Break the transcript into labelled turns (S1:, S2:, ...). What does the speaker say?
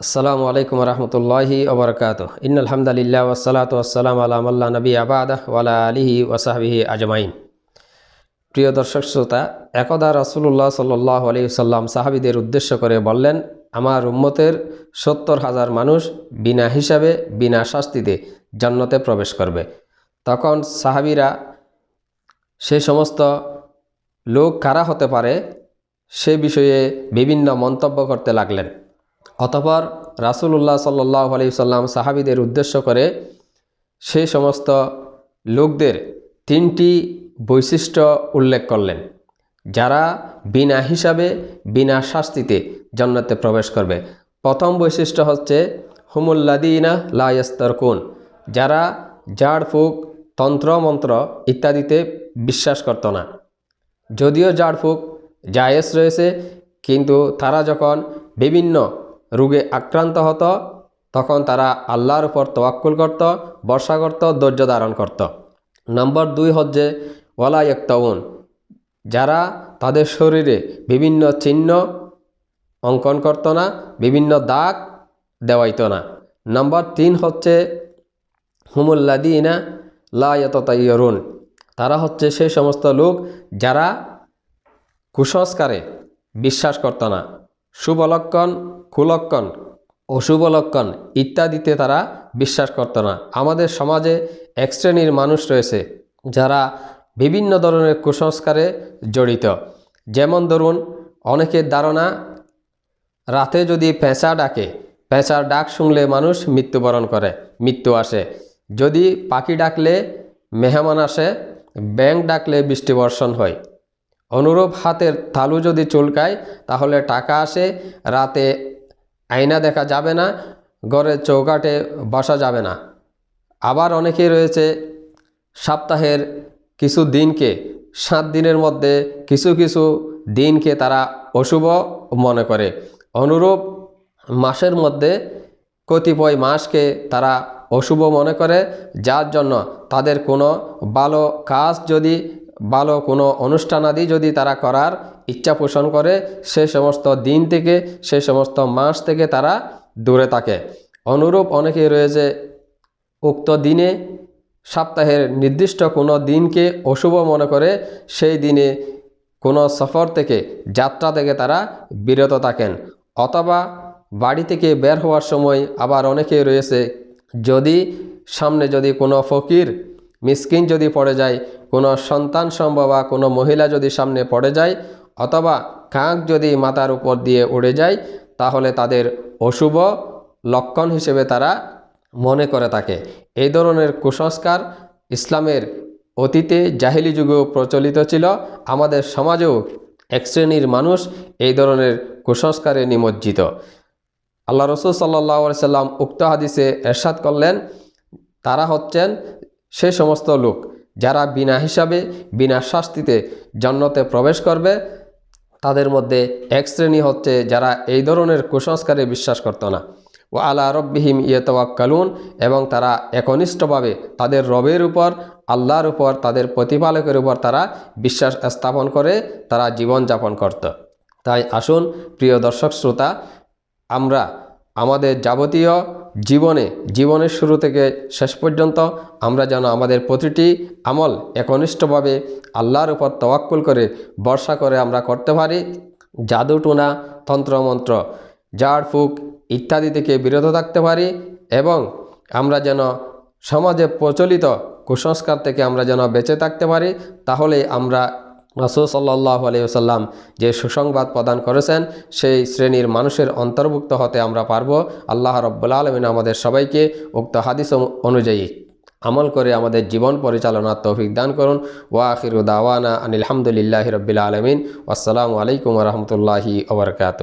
S1: আসসালামু আলাইকুম রহমতুল্লাহি ওবরকাত ইনালহামদুলিল্লাহ ওসালাত ওসালাম আলামাল্লা নবী আবাদ ওয়ালা আলিহি ওসাহাবিহি আজমাইন। প্রিয় দর্শক শ্রোতা, একদা রসুল্লাহ সাল্লাহ আলি সাল্লাম সাহাবিদের উদ্দেশ্য করে বললেন, আমার উম্মতের সত্তর হাজার মানুষ বিনা হিসাবে, বিনা শাস্তিতে জান্নাতে প্রবেশ করবে। তখন সাহাবিরা সে সমস্ত লোক কারা হতে পারে সে বিষয়ে বিভিন্ন মন্তব্য করতে লাগলেন। অতপর রাসুলুল্লাহ সাল্লাহ আলি সাল্লাম সাহাবিদের উদ্দেশ্য করে সে সমস্ত লোকদের তিনটি বৈশিষ্ট্য উল্লেখ করলেন। যারা বিনা হিসাবে, বিনা শাস্তিতে জান্নাতে প্রবেশ করবে। প্রথম বৈশিষ্ট্য হচ্ছে হুমুল্লাদিনা লায়াস্তরকুন যারা জাড়, ফুক তন্ত্রমন্ত্র ইত্যাদিতে বিশ্বাস করত না। যদিও জাড়ফুক জায়েজ রয়েছে, কিন্তু তারা যখন বিভিন্ন রোগে আক্রান্ত হতো, তখন তারা আল্লাহর উপর তোয়াক্কুল করত বর্ষা করত, ধৈর্য ধারণ করত। নম্বর দুই হচ্ছে, ওয়ালা ইয়ক্তাউন, যারা তাদের শরীরে বিভিন্ন চিহ্ন অঙ্কন করত না, বিভিন্ন দাগ দেওয়াইত না। নম্বর তিন হচ্ছে হুমুল্লাদিনা লায়তাইয়রুন তারা হচ্ছে সেই সমস্ত লোক যারা কুসংস্কারে বিশ্বাস করত না। শুভলক্ষণ কুলক্ষণ অশুভ লক্ষণ ইত্যাদিতে তারা বিশ্বাস করত না। আমাদের সমাজে এক শ্রেণির মানুষ রয়েছে যারা বিভিন্ন ধরনের কুসংস্কারে জড়িত। যেমন ধরুন, অনেকের ধারণা, রাতে যদি পেঁচা ডাকে, পেঁচার ডাক শুনলে মানুষ মৃত্যুবরণ করে, মৃত্যু আসে। যদি পাখি ডাকলে মেহমান আসে ব্যাং ডাকলে বৃষ্টি বর্ষণ হয়। অনুরূপ হাতের তালু যদি চুলকায়, তাহলে টাকা আসে, রাতে আয়না দেখা যাবে না ঘরের চৌকাটে বসা যাবে না। আবার অনেকেই রয়েছে সপ্তাহের কিছু দিনকে, সাত দিনের মধ্যে কিছু কিছু দিনকে তারা অশুভ মনে করে। অনুরূপ মাসের মধ্যে কতিপয় মাসকে তারা অশুভ মনে করে, যার জন্য তাদের কোনো ভালো কাজ যদি ভালো কোনো অনুষ্ঠানাদি যদি তারা করার ইচ্ছা পোষণ করে, সে সমস্ত দিন থেকে, সে সমস্ত মাস থেকে তারা দূরে থাকে। অনুরূপ অনেকেই রয়েছে, উক্ত দিনে, সপ্তাহের নির্দিষ্ট কোনো দিনকে অশুভ মনে করে, সেই দিনে কোনো সফর থেকে, যাত্রা থেকে তারা বিরত থাকেন। অথবা বাড়ি থেকে বের হওয়ার সময় আবার অনেকেই রয়েছে, যদি সামনে যদি কোনো ফকির, মিসকিন যদি পড়ে যায় কোনো সন্তান সম্ভব বা কোনো মহিলা যদি সামনে পড়ে যায় অথবা কাক যদি মাথার উপর দিয়ে উড়ে যায়, তাহলে তাদের অশুভ লক্ষণ হিসেবে তারা মনে করে থাকে। এই ধরনের কুসংস্কার ইসলামের অতীতে জাহিলি যুগেও প্রচলিত ছিল। আমাদের সমাজেও এক শ্রেণির মানুষ এই ধরনের কুসংস্কারে নিমজ্জিত। আল্লাহ রসুল সাল্লাহ সাল্লাম উক্ত হাদিসে এরশাদ করলেন, তারা হচ্ছেন সে সমস্ত লোক। যারা বিনা হিসাবে, বিনা শাস্তিতে জন্নতে প্রবেশ করবে, তাদের মধ্যে এক শ্রেণি হচ্ছে যারা এই ধরনের কুসংস্কারে বিশ্বাস করত না। ও আলা রব্বিহিম ইয়েতওয়াক্কালুন, এবং তারা একনিষ্ঠভাবে তাদের রবের উপর, আল্লাহর উপর, তাদের প্রতিপালকের উপর তারা বিশ্বাস স্থাপন করে, তারা জীবনযাপন করত। তাই আসুন, প্রিয় দর্শক শ্রোতা, আমরা আমাদের যাবতীয় জীবনে, জীবনের শুরু থেকে শেষ পর্যন্ত আমরা যেন আমাদের প্রতিটি আমল একনিষ্ঠভাবে আল্লাহর উপর তওয়াক্কুল করে বর্ষা করে আমরা করতে পারি। জাদুটুনা তন্ত্রমন্ত্র জাড় ফুক ইত্যাদি থেকে বিরত থাকতে পারি এবং আমরা যেন সমাজে প্রচলিত কুসংস্কার থেকে আমরা যেন বেঁচে থাকতে পারি, তাহলে আমরা রসুল সাল্লাহ আলিয়াল্লাম যে সুসংবাদ প্রদান করেছেন, সেই শ্রেণির মানুষের অন্তর্ভুক্ত হতে আমরা পারব। আল্লাহ রব্বুল আলমিন আমাদের সবাইকে উক্ত হাদিস অনুযায়ী আমল করে আমাদের জীবন পরিচালনার তৌফিক দান করুন। ওয়া আখির দাওয়ানা আনিলামদুলিল্লাহ রবিল আলমিন। আসসালামু আলাইকুম রহমতুল্লাহি ওবরকাত